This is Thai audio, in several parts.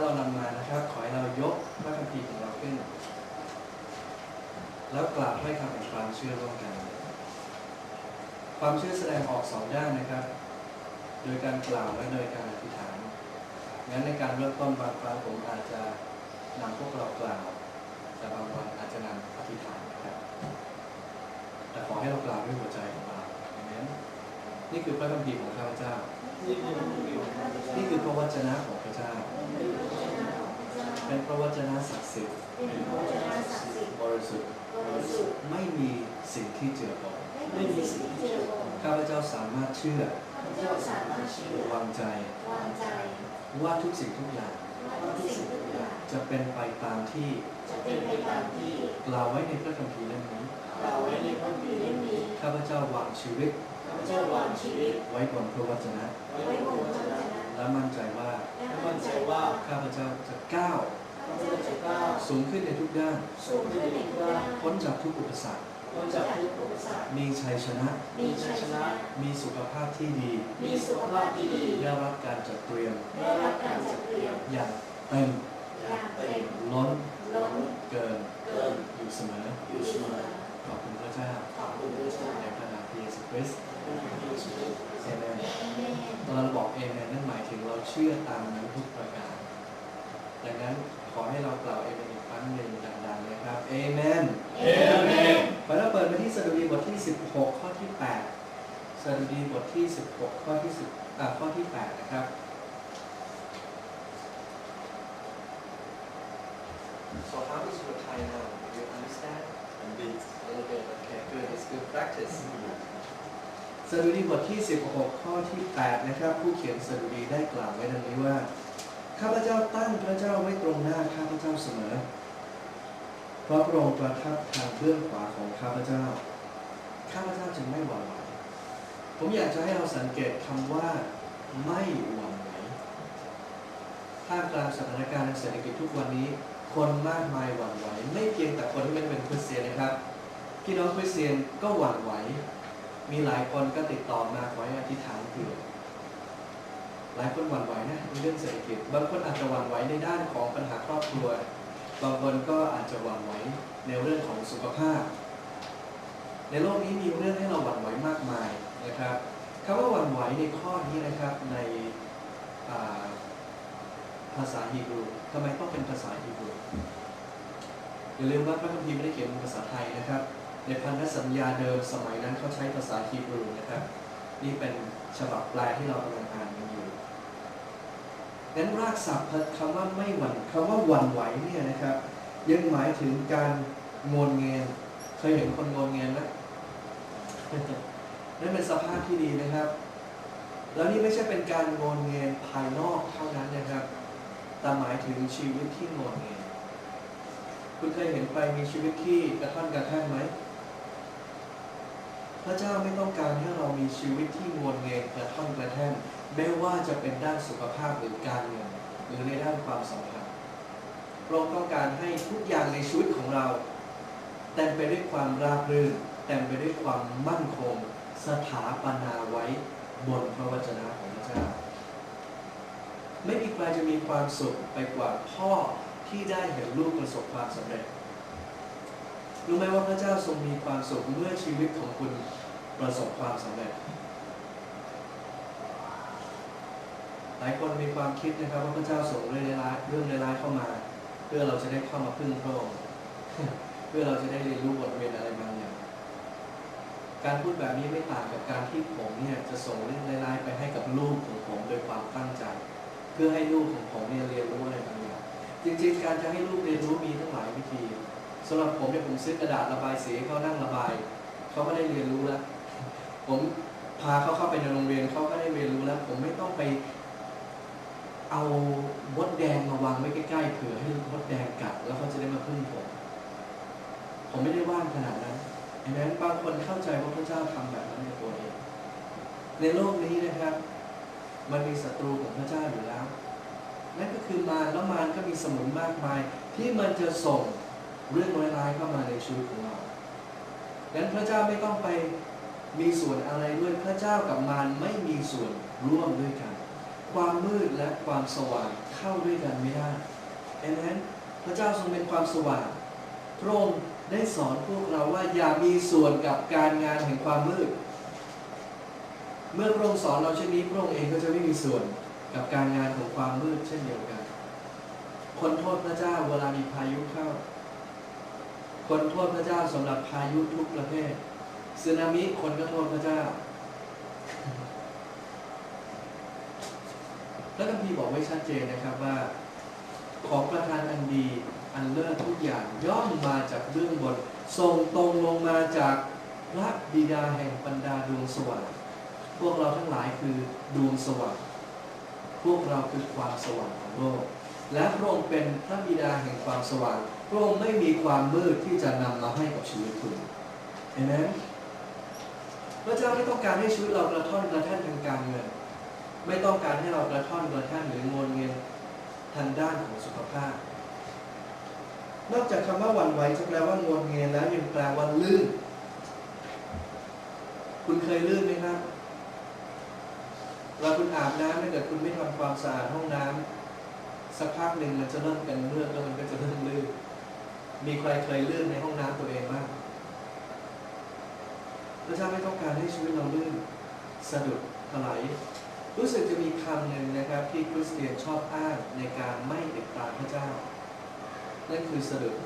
าเรานำมานะครับ ขอให้เรายกพระคัมภีร์ของเราขึ้น แล้วกล่าวให้คำแห่งความเชื่อร่วมกัน ความเชื่อแสดงออกสองด้านนะครับ โดยการกล่าวและโดยการอธิษฐานงั้นในการเริ่มต้นบางครั้งผมอาจจะนำพวกเรากล่าว แต่บางวันอาจจะนำอธิษฐานนะครับ แต่ขอให้เรากล่าวด้วยหัวใจของเราอาเมนนี่คือพระคัมภีร์ของข้าพเจ้า นี่คือพระวจนะของพระเจ้า เป็นพระวจนะศักดิ์สิทธิ์บริสุทธิ์ไม่มีสิ่งที่เจือปนไม่มีสิ่งที่เจือปนข้าพเจ้าสามารถเชื่อวางใจ ว่าทุกสิ่งทุกอย่าง จะเป็นไปตามที่จะเป็นไปตามที่กล่าวไว้ในพระคัมภีร์เล่มนี้ เราไว้ในพระคัมภีร์เล่มนี้ข้าพเจ้าวางชีวิต ข้าพเจ้าวางชีวิต ไว้บนพระวจนะไว้บนพระวจนะ และมั่นใจว่าและมั่นใจว่าข้าพเจ้าจะก้าวข้าพเจ้าจะก้าวสูงขึ้นในทุกด้าน สูงขึ้นในทุกด้านพ้นจากทุกอุปสรรคพ้นจากทุกข์อุปสรรค มีชัยชนะ มีชัยชนะ มีสุขภาพที่ดี มีสุขภาพที่ดีได้รับการจัดเตรียมได้รับการจัดเตรียม อย่างเต็มอย่างเต็มล้นล้นเกินเกินอยู่เสมออยู่เสมอข อบคุณพระเจ้าขอบคุณพระเจ้าในพระนามพระเยซูคริสต์เอเมนเอเมนตอนเราบอกเอเมนนั่นหมายถึงเราเชื่อตามนั้นทุกประการดังนั้นขอให้เรากล่าวเอเมนอีกครั้งหนึ่งดังๆนะครับเอเมนเอเมนไปแล้วเปิดมาที่สดุดีบทที่ 16 ข้อที่ 8สดุดีบทที่ 16 ข้อที่10อ่าข้อที่ 8 นะครับ So how is your Thai now? Do you understand? A little bit. Okay, good. It's good practice. สดุดีบทที่ 16 ข้อที่ 8 นะครับ ผู้เขียนสดุดีได้กล่าวไว้ดังนี้ว่า ข้าพเจ้าตั้งพระเจ้าไว้ตรงหน้าข้าพเจ้าเสมอ เพราะพระองค์ประทับทางเบื้องขวาของข้าพเจ้า ข้าพเจ้าจึงไม่หวั่นไหว ผมอยากจะให้เราสังเกตคำว่าไม่หวั่นไหวท่ามกลางสถานการณ์ทางเศรษฐกิจทุกวันนี้ คนมากมายหวั่นไหว ไม่เพียงแต่คนที่ไม่เป็นคริสเตียนนะครับพี่น้องคริสเตียนก็หวั่นไหว มีหลายคนก็ติดต่อมาขอให้อธิษฐานเผื่อหลายคนหวั่นไหวนะในเรื่องเศรษฐกิจ บางคนอาจจะหวั่นไหวในด้านของปัญหาครอบครัว บางคนก็อาจจะหวั่นไหวในเรื่องของสุขภาพ ในโลกนี้มีเรื่องให้เราหวั่นไหวมากมายนะครับคำว่าหวั่นไหวในข้อนี้นะครับใน ภาษาฮีบรูทำไมต้องเป็นภาษาฮีบรูอย่าลืมว่าพระคัมภีร์ไม่ได้เขียนเป็นภาษาไทยนะครับ ในพันธสัญญาเดิมสมัยนั้นเขาใช้ภาษาฮีบรูนะครับ นี่เป็นฉบับแปลที่เรากำลังอ่านกันอยู่งั้นรากศัพท์คำว่าไม่หวั่นคำว่าหวั่นไหวเนี่ยนะครับ ยังหมายถึงการงนเงนเคยเห็นคนงนเงนไหมนั่นเป็นสภาพที่ดีนะครับ แล้วนี่ไม่ใช่เป็นการงนเงนภายนอกเท่านั้นนะครับ แต่หมายถึงชีวิตที่งนเงนคุณเคยเห็นใครมีชีวิตที่กระท่อนกระแท่นไหม พระเจ้าไม่ต้องการให้เรามีชีวิตที่งนเงนกระท่อนกระแท่นไม่ว่าจะเป็นด้านสุขภาพหรือการเงินหรือในด้านความสัมพันธ์พระองค์ต้องการให้ทุกอย่างในชีวิตของเราเต็มไปด้วยความราบรื่นเต็มไปด้วยความมั่นคง สถาปนาไว้บนพระวจนะของพระเจ้า ไม่มีใครจะมีความสุขไปกว่าพ่อที่ได้เห็นลูกประสบความสำเร็จ รู้ไหมว่าพระเจ้าทรงมีความสุขเมื่อชีวิตของคุณประสบความสำเร็จ หลายคนมีความคิดนะครับว่าพระเจ้าส่งเรื่องร้ายเรื่องร้ายเข้ามา เพื่อเราจะได้เข้ามาพึ่งพระองค์เพื่อเราจะได้เรียนรู้บทเรียนอะไรบางอย่าง การพูดแบบนี้ไม่ต่างกับการที่ผมเนี่ยจะส่งเรื่องร้ายไปให้กับลูกของผมโดยความตั้งใจ เพื่อให้ลูกของผมเนี่ยเรียนรู้อะไรบางอย่างจริงๆ การจะให้ลูกเรียนรู้มีทั้งหลายวิธีสำหรับผมเนี่ยผมซื้อกระดาษระบายสีเขานั่งระบายเขาก็ได้เรียนรู้แล้ว ผมพาเขาเข้าไปในโรงเรียนเขาก็ได้เรียนรู้แล้ว ผมไม่ต้องไปเอามดแดงมาวางไว้ใกล้ๆเผื่อให้มดแดงกัดแล้วเขาจะได้มาพึ่งผมผมไม่ได้ว่างขนาดนั้นดังนั้นบางคนเข้าใจว่าพระเจ้าทำแบบนั้นในตัวเองในโลกนี้นะครับ มันมีศัตรูของพระเจ้าอยู่แล้ว นั่นก็คือมารแล้วมารก็มีสมุนมากมาย ที่มันจะส่งเรื่องร้ายๆเข้ามาในชีวิตของเราดังนั้นพระเจ้าไม่ต้องไปมีส่วนอะไรด้วยพระเจ้ากับมารไม่มีส่วนร่วมด้วยกัน ความมืดและความสว่างเข้าด้วยกันไม่ได้เอเมนพระเจ้าทรงเป็นความสว่างพระองค์ได้สอนพวกเราว่าอย่ามีส่วนกับการงานแห่งความมืด เมื่อพระองค์สอนเราเช่นนี้พระองค์เองก็จะไม่มีส่วนกับการงานของความมืดเช่นเดียวกัน คนโทษพระเจ้าเวลามีพายุเข้า คนโทษพระเจ้าสำหรับพายุทุกประเภทสึนามิคนก็โทษพระเจ้า แล้วคัมภีร์บอกไว้ชัดเจนนะครับว่า ของประทานอันดีอันเลิศทุกอย่างย่อมมาจากเบื้องบนส่งตรงลงมาจากพระบิดาแห่งบรรดาดวงสว่าง พวกเราทั้งหลายคือดวงสว่างพวกเราคือความสว่างของโลก และพระองค์เป็นพระบิดาแห่งความสว่างพระองค์ไม่มีความมืดที่จะนำมาให้กับชีวิตคุณเห็นไหมพระเจ้าไม่ต้องการให้ชีวิตเรากระท่อนกระแท่นทางการเงิน ไม่ต้องการให้เรากระท่อนกระแท่นหรืองนเงินทางด้านของสุขภาพ นอกจากคำว่าวันไหวจะแปลว่างนเงินแล้วยังแปลว่าลื่น คุณเคยลื่นไหมครับ เวลาคุณอาบน้ำถ้าเกิดคุณไม่ทำความสะอาดห้องน้ำสักพักหนึ่งมันจะเริ่มเป็นเลือดแล้วมันก็จะเริ่มลื่นมีใครเคยลื่นในห้องน้ำตัวเองบ้างพระเจ้าไม่ต้องการให้ชีวิตเราลื่นสะดุดถลายรู้สึกจะมีคำหนึ่งนะครับที่คริสเตียนชอบอ้างในการไม่ติดตามพระเจ้า นั่นคือสะดุด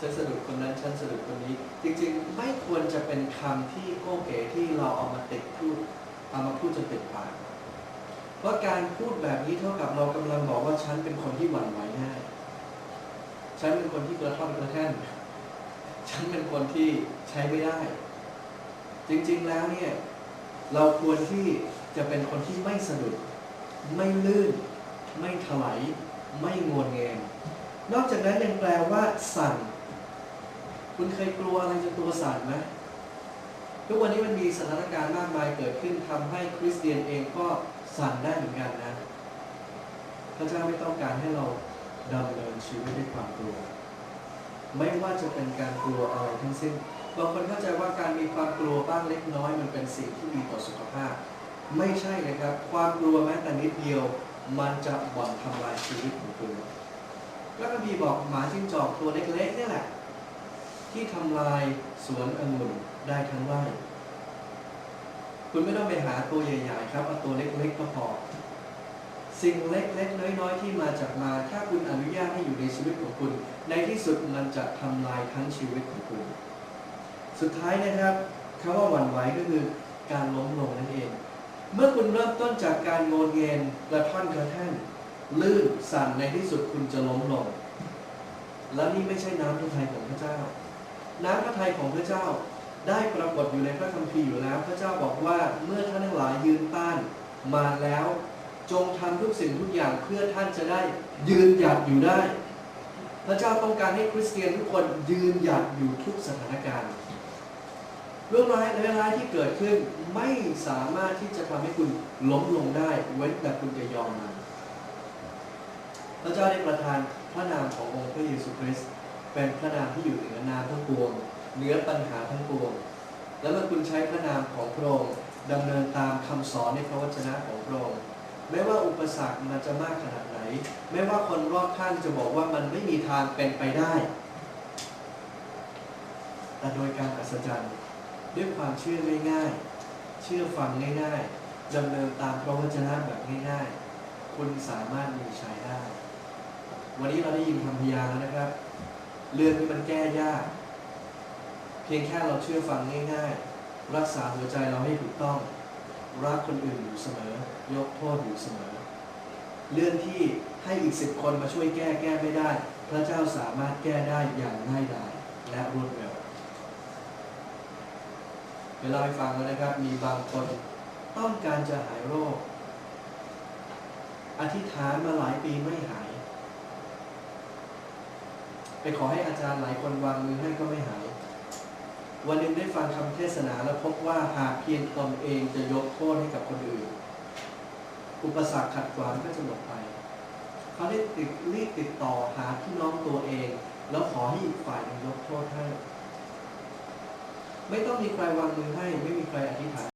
ฉันสะดุดคนนั้นฉันสะดุดคนนี้ จริงๆ ไม่ควรจะเป็นคำที่โก้เก๋ที่เราเอามาติดพูด เอามาพูดจนติดปากเพราะการพูดแบบนี้เท่ากับเรากำลังบอกว่าฉันเป็นคนที่หวั่นไหวง่ายฉันเป็นคนที่กระท่อนกระแท่นฉันเป็นคนที่ใช้ไม่ได้ จริงๆแล้วเนี่ย เราควรที่จะเป็นคนที่ไม่สะดุด ไม่ลื่น ไม่ถลายไม่งวนเงงนอกจากนั้นยังแปลว่าสั่น คุณเคยกลัวอะไรจะตัวสั่นไหม ทุกวันนี้มันมีสถานการณ์มากมายเกิดขึ้นทำให้คริสเตียนเองก็สั่นได้เหมือนกันนะ พระเจ้าไม่ต้องการให้เราดำเนินชีวิตด้วยความกลัว ไม่ว่าจะเป็นการกลัวอะไรทั้งสิ้นบางคนเข้าใจว่าการมีความกลัวบ้างเล็กน้อยมันเป็นสิ่งที่ดีต่อสุขภาพ ไม่ใช่นะครับ ความกลัวแม้แต่นิดเดียว มันจะบ่อนทำลายชีวิตของคุณแล้วก็มีบอกหมาจิ้งจอกตัวเล็กๆนี่แหละ ที่ทำลายสวนองุ่น ได้ทั้งไร่คุณไม่ต้องไปหาตัวใหญ่ๆครับเอาตัวเล็กๆก็พอ สิ่งเล็กๆน้อยๆที่มาจากมา ถ้าคุณอนุญาตให้อยู่ในชีวิตของคุณ ในที่สุดมันจะทำลายทั้งชีวิตของคุณ สุดท้ายนะครับคำว่าหวั่นไหวก็คือการล้มลงนั่นเอง เมื่อคุณเริ่มต้นจากการโงนเงินกระท่อนกระแท่นลื่นสั่นในที่สุดคุณจะล้มลง แล้วนี่ไม่ใช่น้ำพระทัยของพระเจ้า น้ำพระทัยของพระเจ้า ได้ปรากฏอยู่ในพระคัมภีร์อยู่แล้ว พระเจ้าบอกว่าเมื่อท่านทั้งหลายยืนต้านมาแล้ว จงทำทุกสิ่งทุกอย่างเพื่อท่านจะได้ยืนหยัดอยู่ได้ พระเจ้าต้องการให้คริสเตียนทุกคนยืนหยัดอยู่ทุกสถานการณ์ เรื่องร้ายร้ายที่เกิดขึ้นไม่สามารถที่จะทำให้คุณล้มลงได้เว้นแต่คุณจะยอมมันพระเจ้าได้ประทานพระนามขององค์พระเยซูคริสต์เป็นพระนามที่อยู่เหนือนามทั้งปวง เหนือปัญหาทั้งปวง แล้วเมื่อคุณใช้พระนามของพระองค์ดำเนินตามคำสอนในพระวจนะของพระองค์ไม่ว่าอุปสรรคมันจะมากขนาดไหน ไม่ว่าคนรอบข้างจะบอกว่ามันไม่มีทางเป็นไปได้ แต่โดยการอัศจรรย์ด้วยความเชื่อง่ายๆ เชื่อฟังง่ายๆดำเนินตามพระวจนะแบบง่ายๆ คุณสามารถมีชัยได้ วันนี้เราได้ยินคำพยานแล้วนะครับ เรื่องที่มันแก้ยาก พียงแค่เราเชื่อฟังง่ายๆ รักษาหัวใจเราให้ถูกต้อง รักคนอื่นอยู่เสมอ ยกโทษอยู่เสมอ เรื่องที่ให้อีกสิบคนมาช่วยแก้แก้ไม่ได้ พระเจ้าสามารถแก้ได้อย่างง่ายดายและรวดเร็วเวลาไปฟังแล้วนะครับ มีบางคนต้องการจะหายโรค อธิษฐานมาหลายปีไม่หาย ไปขอให้อาจารย์หลายคนวางมือให้ก็ไม่หาย วันหนึ่งได้ฟังคำเทศนาแล้วพบว่าหากเพียงตนเองจะยกโทษให้กับคนอื่น อุปสรรคขัดขวางก็จะหมดไป เขาได้ติดรีบติดต่อหาพี่น้องตัวเอง แล้วขอให้อีกฝ่ายยกโทษให้ ไม่ต้องมีใครวางมือให้ ไม่มีใครอธิษฐาน